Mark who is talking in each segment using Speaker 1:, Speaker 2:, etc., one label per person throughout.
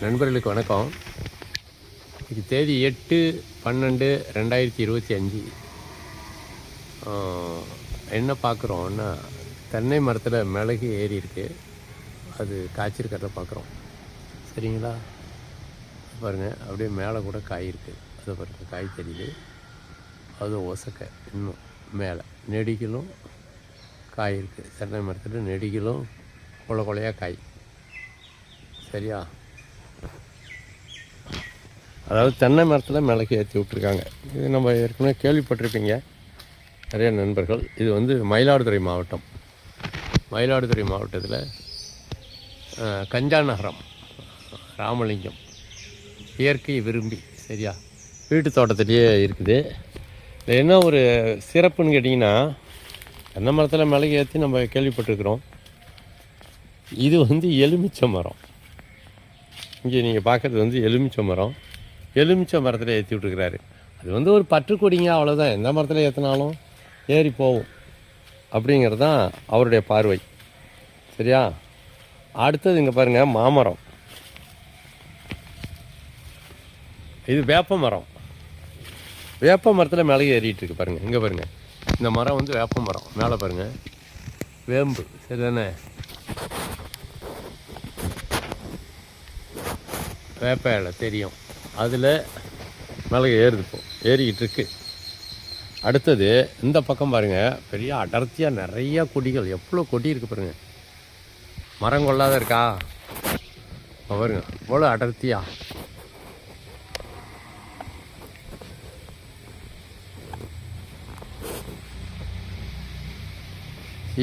Speaker 1: நண்பர்களுக்கு வணக்கம். இது தேதி எட்டு பன்னெண்டு ரெண்டாயிரத்தி இருபத்தி அஞ்சு. என்ன பார்க்குறோன்னா தென்னை மரத்தில் மிளகு ஏறி இருக்கு. அது காய்ச்சிருக்கிறத பார்க்குறோம் சரிங்களா? பாருங்கள் அப்படியே மேலே கூட காய் இருக்குது அதை பாருங்கள் காய் தெரியுது. அது ஒசக்க இன்னும் மேலே. நெடிகளும் காய் இருக்குது தென்னை மரத்தில் நெடிகளும் கொலை கொலையாக காய். சரியா? அதாவது தென்னை மரத்தில் மிளகு ஏற்றி விட்ருக்காங்க இது நம்ம ஏற்கனவே கேள்விப்பட்டிருப்பீங்க. நிறைய நண்பர்கள். இது வந்து மயிலாடுதுறை மாவட்டம். மயிலாடுதுறை மாவட்டத்தில் கஞ்சா நகரம் ராமலிங்கம் இயற்கை விரும்பி சரியா? வீட்டு தோட்டத்திலேயே இருக்குது. இதில் என்ன ஒரு சிறப்புன்னு கேட்டிங்கன்னா தென்னை மரத்தில் மிளகு ஏற்றி நம்ம கேள்விப்பட்டிருக்கிறோம். இது வந்து எலுமிச்சை மரம். இங்கே நீங்கள் பார்க்குறது வந்து எலுமிச்சை மரம். எலுமிச்சை மரத்தில் ஏற்றி விட்டுருக்கிறாரு. அது வந்து ஒரு பற்றுக்குடிங்க அவ்வளோதான் எந்த மரத்தில் ஏற்றினாலும் ஏறி போகும். அப்படிங்கிறது தான் அவருடைய பார்வை. சரியா? அடுத்தது இங்கே பாருங்கள் மாமரம். இது வேப்ப மரம். வேப்ப மரத்தில் மேலே ஏறிட்டு இருக்கு பாருங்கள் இங்கே பாருங்கள் இந்த மரம் வந்து வேப்ப மரம். மேலே பாருங்கள் வேம்பு. சரிதானே? வேப்ப இலை தெரியும். அதில் மிளகு ஏறுது இப்போ. ஏறிக்கிட்டு இருக்கு. அடுத்தது இந்த பக்கம் பாருங்கள் பெரிய அடர்த்தியாக நிறையா கொடிகள். எவ்வளோ கொடி இருக்குது பாருங்க. மரம் கொள்ளாத இருக்கா? பாருங்க இவ்வளோ அடர்த்தியா?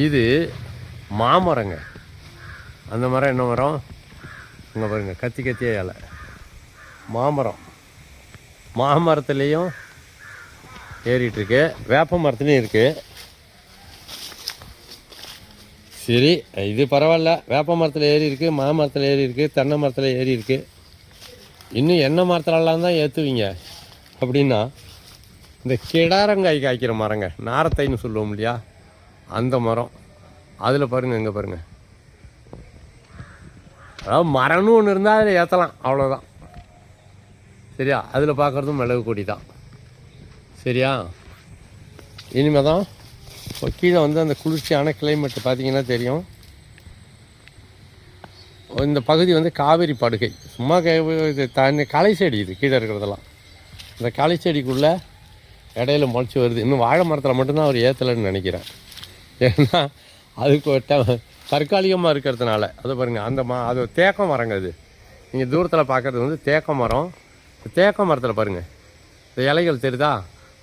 Speaker 1: இது மாமரங்க. அந்த மரம் என்ன மரம்? இங்கே பாருங்க கத்தி கத்திய இலை. மாமரம். மாமரத்துலேயும் ஏறிட்டுருக்கு. வேப்ப மரத்துலேயும் இருக்குது சரி இது பரவாயில்ல. வேப்ப மரத்தில் ஏறி இருக்குது மாமரத்தில் ஏறி இருக்குது தென்னை மரத்தில் ஏறி இருக்குது இன்னும் என்ன மரத்துலலாம் தான் ஏற்றுவீங்க அப்படின்னா இந்த கிடாரங்காய் காய்க்கிற மரங்க நாரத்தைன்னு சொல்லுவோம் இல்லையா? அந்த மரம். அதில் பாருங்கள் எங்கே பாருங்கள் அதாவது மரம்னு ஒன்று இருந்தால் அதில் ஏற்றலாம் அவ்வளோதான் சரியா? அதில் பார்க்குறதும் மிளகு கொடி தான். சரியா? இனிமே தான் கீழே வந்து அந்த குளிர்ச்சியான கிளைமேட் பார்த்தீங்கன்னா தெரியும். இந்த பகுதி வந்து காவேரி படுகை. சும்மா இது தண்ணி களை செடி இது கீழே இருக்கிறதெல்லாம். இந்த களை செடிக்குள்ளே இடையில முளைச்சி வருது. இன்னும் வாழை மரத்தில் மட்டும்தான் அவர் ஏற்றலைன்னு நினைக்கிறேன். ஏன்னா அதுக்கு தற்காலிகமாக இருக்கிறதுனால. அதை பாருங்கள் அந்த மா அது தேக்க மரங்க அது நீங்கள் தூரத்தில் பார்க்குறது வந்து தேக்க மரம். தேக்க மரத்தில் பாருங்கள் இந்த இலைகள் தெரியுதா?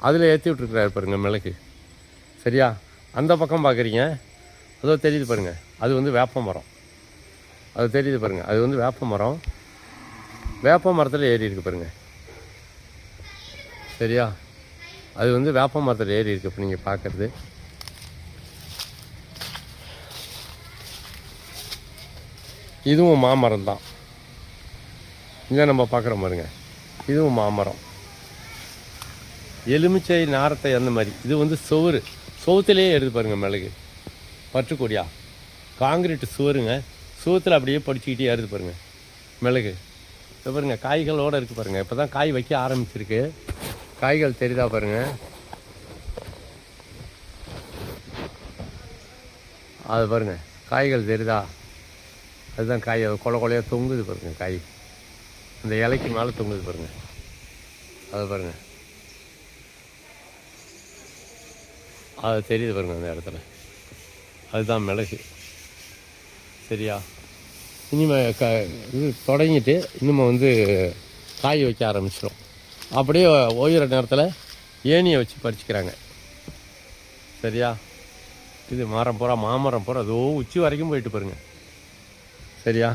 Speaker 1: அதில் ஏற்றி விட்ருக்குறாரு பாருங்கள் மிளகு. சரியா? அந்த பக்கம் பார்க்குறீங்க அதோ தெரியுது பாருங்கள் அது வந்து வேப்ப மரம். அது தெரியுது பாருங்கள் அது வந்து வேப்ப மரம். வேப்ப மரத்தில் ஏறி இருக்கு பாருங்கள் சரியா? அது வந்து வேப்ப மரத்தில் ஏறி இருக்கு இப்போ நீங்கள் பார்க்குறது இதுவும் மாமரம் தான் இங்கே நம்ம பார்க்குற பாருங்கள் இதுவும் மாமரம். எலுமிச்சை நாரத்தை அந்த மாதிரி. இது வந்து சுவரு. சுவத்துலேயே எடுத்து பாருங்க மிளகு. பற்றுக்கொடியா? காங்கிரீட் சுவருங்க. சுவத்தில் அப்படியே படிச்சுக்கிட்டே எடுத்து பாருங்கள் மிளகு. இப்போ பாருங்க காய்களோடு இருக்குது பாருங்க. இப்போ தான் காய் வைக்க ஆரம்பிச்சிருக்கு. காய்கள் தெரியுதா பாருங்க. அது பாருங்க காய்கள் தெரியுதா? அதுதான் காய். கொலை கொலையாக தொங்குது பாருங்க காய். அந்த இலைக்கு மேலே தொங்குது பாருங்கள் அதை பாருங்கள் அது தெரியுது பாருங்கள் அந்த இடத்துல. அதுதான் மிளகு. சரியா? இனிமே க இது தொடங்கிட்டு இன்னும் வந்து காய் வைக்க ஆரம்பிச்சிடும் அப்படியே ஓய்கிற நேரத்தில் ஏணியை வச்சு பறிச்சுக்கிறாங்க. சரியா? இது மரம் பூரா மாமரம் பூரா அதோ உச்சி வரைக்கும் போயிட்டு பாருங்க. சரியா?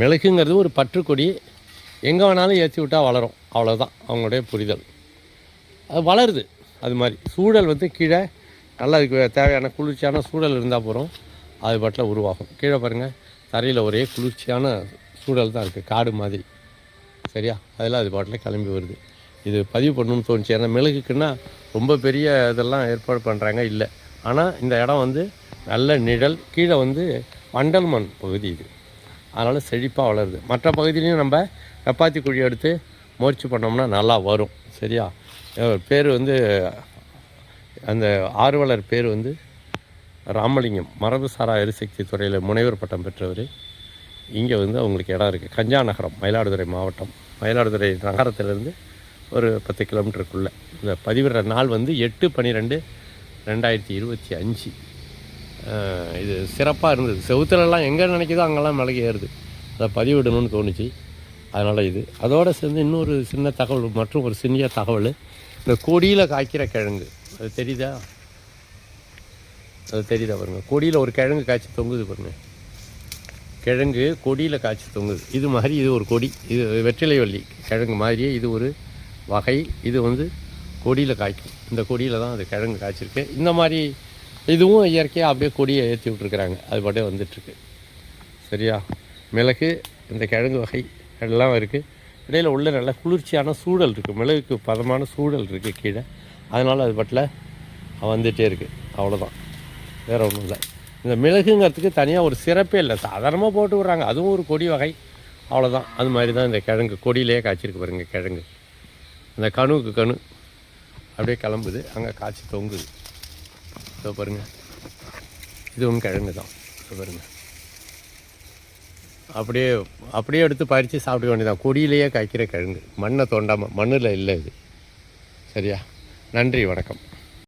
Speaker 1: மிளகுங்கிறது ஒரு பற்றுக்கொடி. எங்கே வேணாலும் ஏற்றி விட்டால் வளரும். அவ்வளோதான் அவங்களுடைய புரிதல். அது வளருது. அது மாதிரி. சூழல் வந்து கீழே நல்லா அதுக்கு தேவையான குளிர்ச்சியான சூழல் இருந்தால் போகிறோம் அது பாட்டில் உருவாகும். கீழே பாருங்கள் தரையில் ஒரே குளிர்ச்சியான சூழல் தான் இருக்குது காடு மாதிரி. சரியா? அதெல்லாம் அது பாட்டில் கிளம்பி வருது. இது பதிவு பண்ணணும்னு தோணுச்சு. ஏன்னா மிளகுக்குன்னா ரொம்ப பெரிய இதெல்லாம் ஏற்பாடு பண்ணுறாங்க இல்லை. ஆனால் இந்த இடம் வந்து நல்ல நிழல். கீழே வந்து வண்டல் மண் பகுதி இது. அதனால் செழிப்பாக வளருது. மற்ற பகுதியிலையும் நம்ம வெப்பாத்தி குழி எடுத்து முயற்சி பண்ணோம்னா நல்லா வரும். சரியா? பேர் வந்து அந்த ஆர்வலர் பேர் வந்து ராமலிங்கம். மரபுசாரா எரிசக்தி துறையில் முனைவர் பட்டம் பெற்றவர். இங்கே வந்து அவங்களுக்கு இடம் இருக்குது கஞ்சா நகரம் மயிலாடுதுறை மாவட்டம். மயிலாடுதுறை நகரத்திலேருந்து ஒரு பத்து கிலோமீட்டருக்குள்ளே. இந்த பதிவிடுற நாள் வந்து எட்டு பன்னிரெண்டு ரெண்டாயிரத்தி இருபத்தி அஞ்சு. இது சிறப்பாக இருந்தது. செவுத்துலலாம் எங்கே நினைக்குதோ அங்கெல்லாம் மிளகு ஏறுது. அதை பதிவிடணும்னு தோணுச்சு. அதனால் இது. அதோடு சேர்ந்து இன்னொரு சின்ன தகவல் மற்றும் ஒரு சிறிய தகவல். இந்த கொடியில் காய்க்கிற கிழங்கு. அது தெரியுதா? அது தெரியுதா பாருங்க. கொடியில் ஒரு கிழங்கு காய்ச்சி தொங்குது பாருங்க. கிழங்கு கொடியில் காய்ச்சி தொங்குது. இது மாதிரி இது ஒரு கொடி. இது வெற்றிலை வள்ளி கிழங்கு மாதிரியே இது ஒரு வகை. இது வந்து கொடியில் காய்க்கும். இந்த கொடியில் தான் அது கிழங்கு காய்ச்சிருக்கு. இந்த மாதிரி இதுவும் இயற்கையாக அப்படியே கொடியை ஏற்றி விட்ருக்குறாங்க அது பாட்டே வந்துட்டுருக்கு. சரியா? மிளகு இந்த கிழங்கு வகை எல்லாம் இருக்குது இடையில் உள்ள நல்ல குளிர்ச்சியான சூழல் இருக்குது மிளகுக்கு பதமான சூழல் இருக்குது கீழே. அதனால் அது பாட்டில் வந்துகிட்டே இருக்குது அவ்வளோதான் வேறு ஒன்றும் இல்லை. இந்த மிளகுங்கிறதுக்கு தனியாக ஒரு சிறப்பே இல்லை. சாதாரணமாக போட்டு விட்றாங்க. அதுவும் ஒரு கொடி வகை. அவ்வளோதான் அது மாதிரி தான் இந்த கிழங்கு. கொடியிலே காய்ச்சிருக்கு பாருங்கள் கிழங்கு. இந்த கணுவுக்கு கணு அப்படியே கிளம்புது. அங்கே காய்ச்சி தொங்குது. இதோ பாருங்கள் இதுவும் கிழங்கு தான். இதோ பாருங்கள் அப்படியே அப்படியே எடுத்து பறித்து சாப்பிட வேண்டியதான் கொடியிலேயே காய்க்கிற கிழங்கு. மண்ணை தோண்டாமல் மண்ணில் இல்லை இது. சரியா? நன்றி வணக்கம்.